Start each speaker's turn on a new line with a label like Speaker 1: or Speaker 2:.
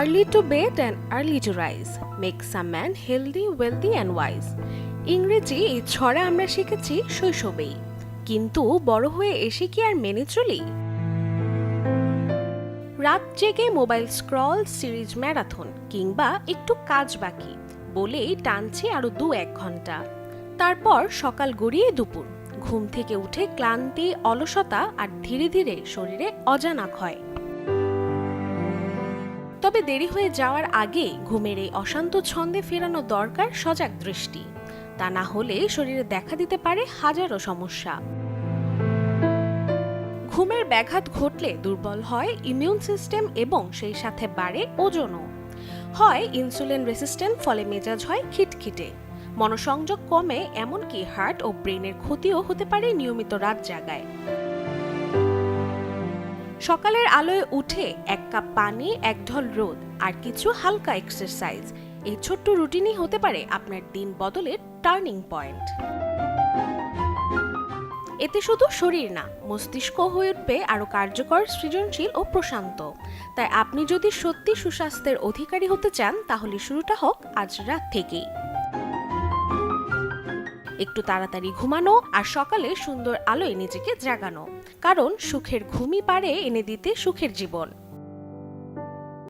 Speaker 1: Early to bed and early to rise makes a man healthy, wealthy and wise. ইংরেজি এই ছড়া আমরা শিখেছি শৈশবেই। কিন্তু বড় হয়ে এসে কি আর মেনে চলি? রাত জেগে মোবাইল স্ক্রল সিরিজ ম্যারাথন কিংবা একটু কাজ বাকি বলেই টানছি আরও দু এক ঘণ্টা। তারপর সকাল গড়িয়ে দুপুর। ঘুম থেকে উঠে ক্লান্তি অলসতা আর ধীরে ধীরে শরীরে অজানা ক্ষয়। তবে দেরি হয়ে যাওয়ার আগে ঘুমের এই অশান্ত ছন্দে ফেরানো দরকার সজাগ দৃষ্টি। তা না হলে শরীরে দেখা দিতে পারে হাজারো সমস্যা। ঘুমের ব্যাঘাত ঘটলে দুর্বল হয় ইমিউন সিস্টেম এবং সেই সাথে বাড়ে ওজনও। হয় ইনসুলিন রেসিস্ট্যান্ট ফলে মেজাজ হয় খিটখিটে। মনোসংযোগ কমে, এমনকি হার্ট ও ব্রেনের ক্ষতিও হতে পারে নিয়মিত রাত জাগায়। সকালের আলোয় উঠে এক কাপ পানি, এক ঢল রোদ আর কিছু হালকা এক্সারসাইজ এই ছোট্ট রুটিনই হতে পারে আপনার দিন বদলের টার্নিং পয়েন্ট এতে শুধু শরীর না, মস্তিষ্ক হয়ে উঠবে আরও কার্যকর, সৃজনশীল ও প্রশান্ত। তাই আপনি যদি সত্যি সুস্বাস্থ্যের অধিকারী হতে চান, তাহলে শুরুটা হোক আজ রাত থেকেই। একটু তাড়াতাড়ি ঘুমানো আর সকালে সুন্দর আলোয় নিজেকে জাগানো। কারণ সুখের ঘুমই পারে এনে দিতে সুখের জীবন।